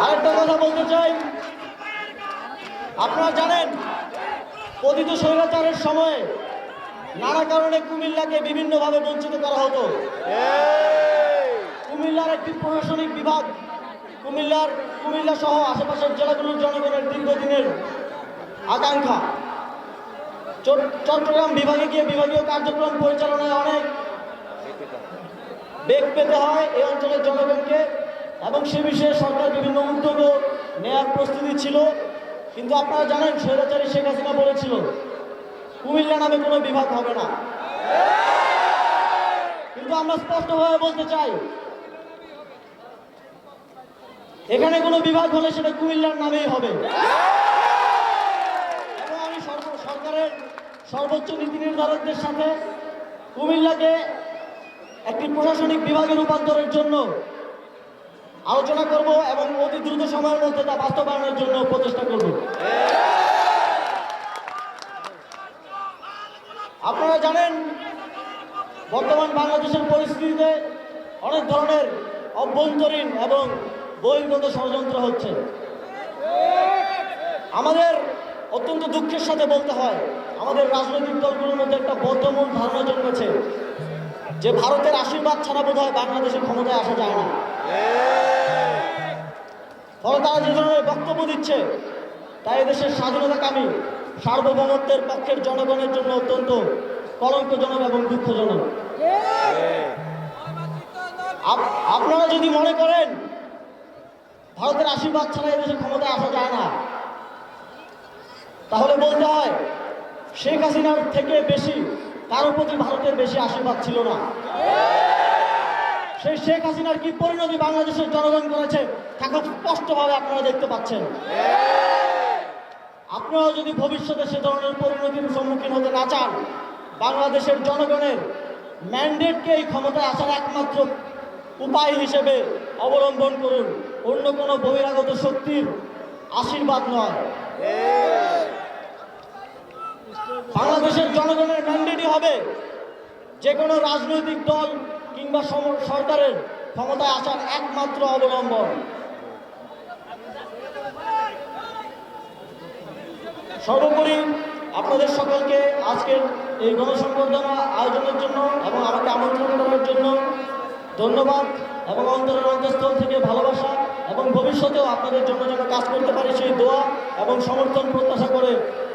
আরেকটা কথা বলতে চাই। আপনারা জানেন পতিত স্বৈরাচারের সময়ে নানা কারণে কুমিল্লাকে বিভিন্নভাবে বঞ্চিত করা হতো। কুমিল্লার একটি প্রশাসনিক বিভাগ, কুমিল্লার কুমিল্লা সহ আশেপাশের জেলাগুলোর জনগণের দীর্ঘদিনের আকাঙ্ক্ষা। চট- চট্টগ্রাম বিভাগে গিয়ে বিভাগীয় কার্যক্রম পরিচালনায় অনেক বেগ পেতে হয় এই অঞ্চলের জনগণকে। এবং সে বিষয়ে সরকার বিভিন্ন উদ্যোগ নেওয়ার প্রস্তুতি ছিল। কিন্তু আপনারা জানেন, স্বৈরাচারী শেখ হাসিনা বলেছিল, কুমিল্লা নামে কোনো বিভাগ হবে না। কিন্তু আমরা স্পষ্টভাবে বলতে চাই, এখানে কোনো বিভাগ হলে সেটা কুমিল্লার নামেই হবে। এবং আমি সরকারের সর্বোচ্চ নীতি নির্ধারকদের সাথে কুমিল্লাকে একটি প্রশাসনিক বিভাগে রূপান্তরের জন্য আলোচনা করব এবং অতি দ্রুত সময়ের মধ্যে তা বাস্তবায়নের জন্য প্রচেষ্টা করব। আপনারা জানেন, বর্তমান বাংলাদেশের পরিস্থিতিতে অনেক ধরনের অভ্যন্তরীণ এবং বহির্গত ষড়যন্ত্র হচ্ছে। আমাদের অত্যন্ত দুঃখের সাথে বলতে হয়, আমাদের রাজনৈতিক দলগুলোর মধ্যে একটা বদ্ধমূল ধারণা জন্মেছে। যে ভারতের আশীর্বাদ ছাড়া বোধ হয় বাংলাদেশের ক্ষমতায় আসা যায় না। ফলে তারা যে ধরনের বক্তব্য দিচ্ছে, তাই এদেশের স্বাধীনতাকামী, সার্বভৌমত্বের পক্ষের জনগণের জন্য অত্যন্ত কলঙ্কজনক এবং দুঃখজনক। আপনারা যদি মনে করেন, ভারতের আশীর্বাদ ছাড়া এদেশে ক্ষমতায় আসা যায় না, তাহলে বলতে হয়, শেখ হাসিনার থেকে বেশি কারোর প্রতি ভারতের বেশি আশীর্বাদ ছিল না। সেই শেখ হাসিনার কি পরিণতি বাংলাদেশের জনগণ করেছে, তা খুব স্পষ্টভাবে আপনারা দেখতে পাচ্ছেন। আপনারা যদি ভবিষ্যতে সে ধরনের পরিণতির সম্মুখীন হতে না চান, বাংলাদেশের জনগণের ম্যান্ডেটকে এই ক্ষমতায় আসার একমাত্র উপায় হিসেবে অবলম্বন করুন। অন্য কোনো বহিরাগত শক্তির আশীর্বাদ নয়। বাংলাদেশের জনগণের ম্যান্ডেটই হবে যে কোনো রাজনৈতিক দল কিংবা সরকারের ক্ষমতায় আসার একমাত্র অবলম্বন। সর্বোপরি আপনাদের সকলকে আজকের এই গণসংবর্ধনা আয়োজনের জন্য এবং আমাকে আমন্ত্রণ করার জন্য ধন্যবাদ এবং অন্তরের অন্তঃস্থল থেকে ভালোবাসা এবং ভবিষ্যতেও আপনাদের জন্য যেন কাজ করতে পারি সেই দোয়া এবং সমর্থন প্রত্যাশা করে